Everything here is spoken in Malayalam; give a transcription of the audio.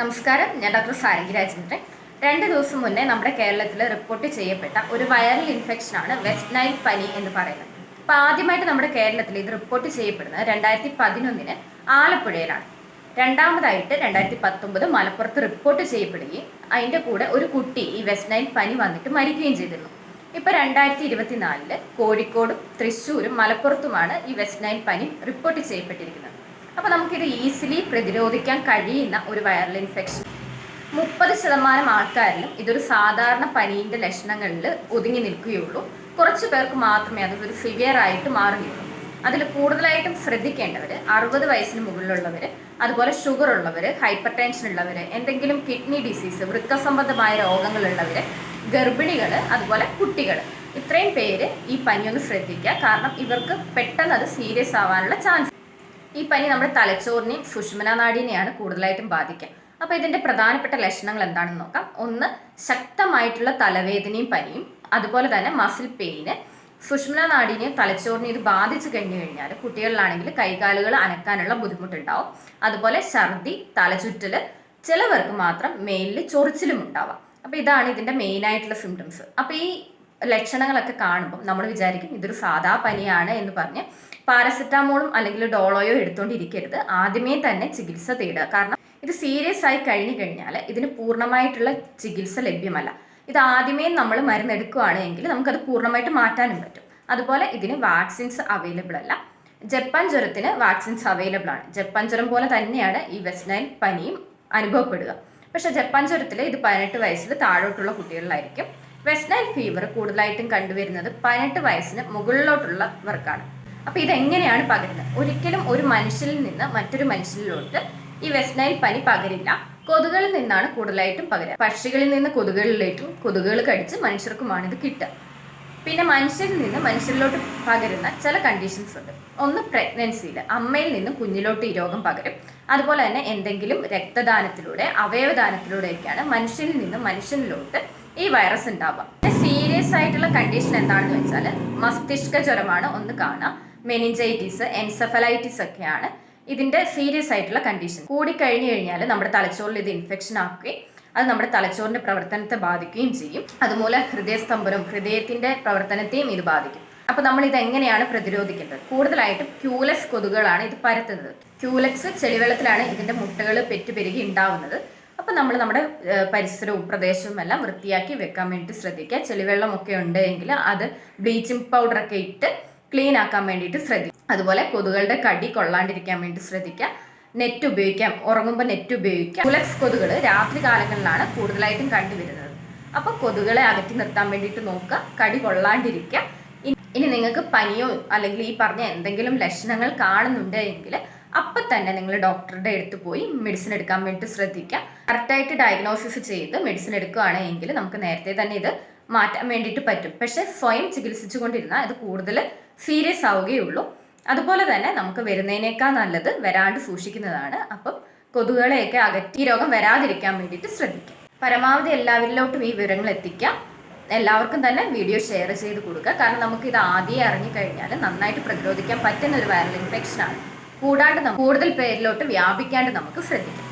നമസ്കാരം. ഞാൻ ഡോക്ടർ സാരംഗി രാജേന്ദ്രൻ. രണ്ട് ദിവസം മുന്നേ നമ്മുടെ കേരളത്തിൽ റിപ്പോർട്ട് ചെയ്യപ്പെട്ട ഒരു വൈറൽ ഇൻഫെക്ഷനാണ് വെസ്റ്റ് നൈൽ പനി എന്ന് പറയുന്നത്. അപ്പോൾ ആദ്യമായിട്ട് നമ്മുടെ കേരളത്തിൽ ഇത് റിപ്പോർട്ട് ചെയ്യപ്പെടുന്നത് രണ്ടായിരത്തി പതിനൊന്നിന് ആലപ്പുഴയിലാണ്. രണ്ടാമതായിട്ട് രണ്ടായിരത്തി പത്തൊമ്പത് മലപ്പുറത്ത് റിപ്പോർട്ട് ചെയ്യപ്പെടുകയും അതിന്റെ കൂടെ ഒരു കുട്ടി ഈ വെസ്റ്റ് നൈൽ പനി വന്നിട്ട് മരിക്കുകയും ചെയ്തിരുന്നു. ഇപ്പൊ രണ്ടായിരത്തി ഇരുപത്തിനാലിൽ കോഴിക്കോടും തൃശ്ശൂരും മലപ്പുറത്തുമാണ് ഈ വെസ്റ്റ് നൈൽ പനി റിപ്പോർട്ട് ചെയ്യപ്പെട്ടിരിക്കുന്നത്. അപ്പോൾ നമുക്കിത് ഈസിലി പ്രതിരോധിക്കാൻ കഴിയുന്ന ഒരു വൈറൽ ഇൻഫെക്ഷൻ മുപ്പത് ശതമാനം ആൾക്കാരിലും ഇതൊരു സാധാരണ പനീന്റെ ലക്ഷണങ്ങളിൽ ഒതുങ്ങി നിൽക്കുകയുള്ളൂ. കുറച്ച് പേർക്ക് മാത്രമേ അത് ഒരു സിവിയർ ആയിട്ട് മാറുകയുള്ളൂ. അതിൽ കൂടുതലായിട്ടും ശ്രദ്ധിക്കേണ്ടവർ അറുപത് വയസ്സിന് മുകളിലുള്ളവർ അതുപോലെ ഷുഗർ ഉള്ളവർ ഹൈപ്പർ ടെൻഷൻ ഉള്ളവർ എന്തെങ്കിലും കിഡ്നി ഡിസീസ് വൃക്ക സംബന്ധമായ രോഗങ്ങളുള്ളവർ ഗർഭിണികൾ അതുപോലെ കുട്ടികൾ ഇത്രയും പേര് ഈ പനി ഒന്ന് ശ്രദ്ധിക്കുക. കാരണം ഇവർക്ക് പെട്ടെന്ന് അത് സീരിയസ് ആവാനുള്ള ചാൻസ് ഈ പനി നമ്മുടെ തലച്ചോറിനെയും സുഷുമന നാടിനെയാണ് കൂടുതലായിട്ടും ബാധിക്കുക. അപ്പോൾ ഇതിന്റെ പ്രധാനപ്പെട്ട ലക്ഷണങ്ങൾ എന്താണെന്ന് നോക്കാം. ഒന്ന് ശക്തമായിട്ടുള്ള തലവേദനയും പനിയും അതുപോലെ തന്നെ മസിൽ പെയിന് സുഷ്മന നാടിനെയും തലച്ചോറിനെയും ഇത് ബാധിച്ചു കഴിഞ്ഞു കഴിഞ്ഞാൽ കുട്ടികളിലാണെങ്കിൽ കൈകാലുകൾ അനക്കാനുള്ള ബുദ്ധിമുട്ടുണ്ടാവും. അതുപോലെ ഛർദി തലചുറ്റൽ ചിലവർക്ക് മാത്രം മേലിൽ ചൊറിച്ചിലും ഉണ്ടാവാം. അപ്പോൾ ഇതാണ് ഇതിന്റെ മെയിൻ ആയിട്ടുള്ള സിംറ്റംസ് അപ്പോൾ ഈ ലക്ഷണങ്ങളൊക്കെ കാണുമ്പോൾ നമ്മൾ വിചാരിക്കും ഇതൊരു സാധാ പനിയാണ് എന്ന് പറഞ്ഞ് പാരസെറ്റാമോളും അല്ലെങ്കിൽ ഡോളോയോ എടുത്തുകൊണ്ടിരിക്കരുത് ആദ്യമേ തന്നെ ചികിത്സ തേടുക. കാരണം ഇത് സീരിയസ് ആയി കഴിഞ്ഞു കഴിഞ്ഞാൽ ഇതിന് പൂർണമായിട്ടുള്ള ചികിത്സ ലഭ്യമല്ല. ഇത് ആദ്യമേ നമ്മൾ മരുന്നെടുക്കുകയാണ് എങ്കിൽ നമുക്കത് പൂർണമായിട്ട് മാറ്റാനും പറ്റും. അതുപോലെ ഇതിന് വാക്സിൻസ് അവൈലബിൾ അല്ല. ജപ്പാൻ ജ്വരത്തിന് വാക്സിൻസ് അവൈലബിൾ ആണ്. ജപ്പാൻ ജ്വരം പോലെ തന്നെയാണ് ഈ വെസ്റ്റ് നൈൽ പനിയും അനുഭവപ്പെടുക. പക്ഷേ ജപ്പാൻ ജ്വരത്തിൽ ഇത് പതിനെട്ട് വയസ്സിൽ താഴോട്ടുള്ള കുട്ടികളിലായിരിക്കും. വെസ്റ്റ് നൈൽ ഫീവർ കൂടുതലായിട്ടും കണ്ടുവരുന്നത് പതിനെട്ട് വയസ്സിന് മുകളിലോട്ടുള്ളവർക്കാണ് അപ്പോൾ ഇതെങ്ങനെയാണ് പകരുന്നത്? ഒരിക്കലും ഒരു മനുഷ്യനിൽ നിന്ന് മറ്റൊരു മനുഷ്യനിലോട്ട് ഈ വെസ്റ്റ് നൈൽ പനി പകരില്ല. കൊതുകളിൽ നിന്നാണ് കൂടുതലായിട്ടും പകരുക. പക്ഷികളിൽ നിന്ന് കൊതുകളിലേക്കും കൊതുകുകൾ കടിച്ച് മനുഷ്യർക്കുമാണ് ഇത് കിട്ടുക. പിന്നെ മനുഷ്യരിൽ നിന്ന് മനുഷ്യരിലോട്ട് പകരുന്ന ചില കണ്ടീഷൻസ് ഉണ്ട്. ഒന്ന് പ്രഗ്നൻസിയിൽ അമ്മയിൽ നിന്നും കുഞ്ഞിലോട്ട് ഈ രോഗം പകരും. അതുപോലെ തന്നെ എന്തെങ്കിലും രക്തദാനത്തിലൂടെ അവയവദാനത്തിലൂടെയൊക്കെയാണ് മനുഷ്യനിൽ നിന്നും മനുഷ്യനിലോട്ട് ഈ വൈറസ് ഉണ്ടാവുക സീരിയസ് ആയിട്ടുള്ള കണ്ടീഷൻ എന്താണെന്ന് വെച്ചാൽ മസ്തിഷ്ക ജ്വരമാണ് ഒന്ന് കാണാം മെനിഞ്ചൈറ്റിസ് എൻസെഫലൈറ്റിസ് ഒക്കെയാണ് ഇതിന്റെ സീരിയസ് ആയിട്ടുള്ള കണ്ടീഷൻ കൂടി കഴിഞ്ഞു കഴിഞ്ഞാൽ നമ്മുടെ തലച്ചോറിൽ ഇത് ഇൻഫെക്ഷൻ ആക്കുകയും അത് നമ്മുടെ തലച്ചോറിന്റെ പ്രവർത്തനത്തെ ബാധിക്കുകയും ചെയ്യും. അതുപോലെ ഹൃദയസ്തംഭനം ഹൃദയത്തിന്റെ പ്രവർത്തനത്തെയും ഇത് ബാധിക്കും. അപ്പൊ നമ്മൾ ഇത് എങ്ങനെയാണ് പ്രതിരോധിക്കേണ്ടത്? കൂടുതലായിട്ടും ക്യൂലക്സ് കൊതുകുകളാണ് ഇത് പരത്തുന്നത്. ക്യൂലക്സ് ചെളിവെള്ളത്തിലാണ് ഇതിന്റെ മുട്ടകൾ പെറ്റുപെരുകി ഉണ്ടാവുന്നത്. അപ്പൊ നമ്മൾ നമ്മുടെ പരിസരവും പ്രദേശവും എല്ലാം വൃത്തിയാക്കി വെക്കാൻ വേണ്ടി ശ്രദ്ധിക്കുക. ചെളിവെള്ളമൊക്കെ ഉണ്ട് എങ്കിൽ അത് ബ്ലീച്ചിങ് ഒക്കെ ഇട്ട് ക്ലീൻ ആക്കാൻ വേണ്ടിയിട്ട് ശ്രദ്ധിക്കുക. അതുപോലെ കൊതുകളുടെ കടി കൊള്ളാണ്ടിരിക്കാൻ വേണ്ടി ശ്രദ്ധിക്കുക. നെറ്റ് ഉപയോഗിക്കാം. ഉറങ്ങുമ്പോൾ നെറ്റ് ഉപയോഗിക്കാം. കുലക്സ് കൊതുകൾ രാത്രി കാലങ്ങളിലാണ് കൂടുതലായിട്ടും കണ്ടുവരുന്നത്. അപ്പോൾ കൊതുകളെ അകറ്റി നിർത്താൻ വേണ്ടിയിട്ട് നോക്കുക. കടി കൊള്ളാണ്ടിരിക്കുക. ഇനി നിങ്ങൾക്ക് പനിയോ അല്ലെങ്കിൽ ഈ പറഞ്ഞ എന്തെങ്കിലും ലക്ഷണങ്ങൾ കാണുന്നുണ്ട് എങ്കിൽ അപ്പം തന്നെ നിങ്ങൾ ഡോക്ടറുടെ അടുത്ത് പോയി മെഡിസിൻ എടുക്കാൻ വേണ്ടി ശ്രദ്ധിക്കുക. കറക്റ്റായിട്ട് ഡയഗ്നോസിസ് ചെയ്ത് മെഡിസിൻ എടുക്കുകയാണെങ്കിൽ നമുക്ക് നേരത്തെ തന്നെ ഇത് മാറ്റാൻ വേണ്ടിയിട്ട് പറ്റും. പക്ഷേ സ്വയം ചികിത്സിച്ചുകൊണ്ടിരുന്നാൽ ഇത് കൂടുതൽ സീരിയസ് ആവുകയുള്ളൂ. അതുപോലെ തന്നെ നമുക്ക് വരുന്നതിനേക്കാൾ നല്ലത് വരാണ്ട് സൂക്ഷിക്കുന്നതാണ്. അപ്പം കൊതുകുകളെയൊക്കെ അകറ്റി രോഗം വരാതിരിക്കാൻ വേണ്ടിയിട്ട് ശ്രദ്ധിക്കുക. പരമാവധി എല്ലാവരിലോട്ടും ഈ വിവരങ്ങൾ എത്തിക്കാം എല്ലാവർക്കും തന്നെ വീഡിയോ ഷെയർ ചെയ്ത് കൊടുക്കുക. കാരണം നമുക്ക് ഇത് ആദ്യമേ അറിഞ്ഞു കഴിഞ്ഞാൽ നന്നായിട്ട് പ്രതിരോധിക്കാൻ പറ്റുന്ന ഒരു വൈറൽ ഇൻഫെക്ഷൻ ആണ്. കൂടാണ്ട് കൂടുതൽ പേരിലോട്ട് വ്യാപിക്കാണ്ട് നമുക്ക് ശ്രദ്ധിക്കാം.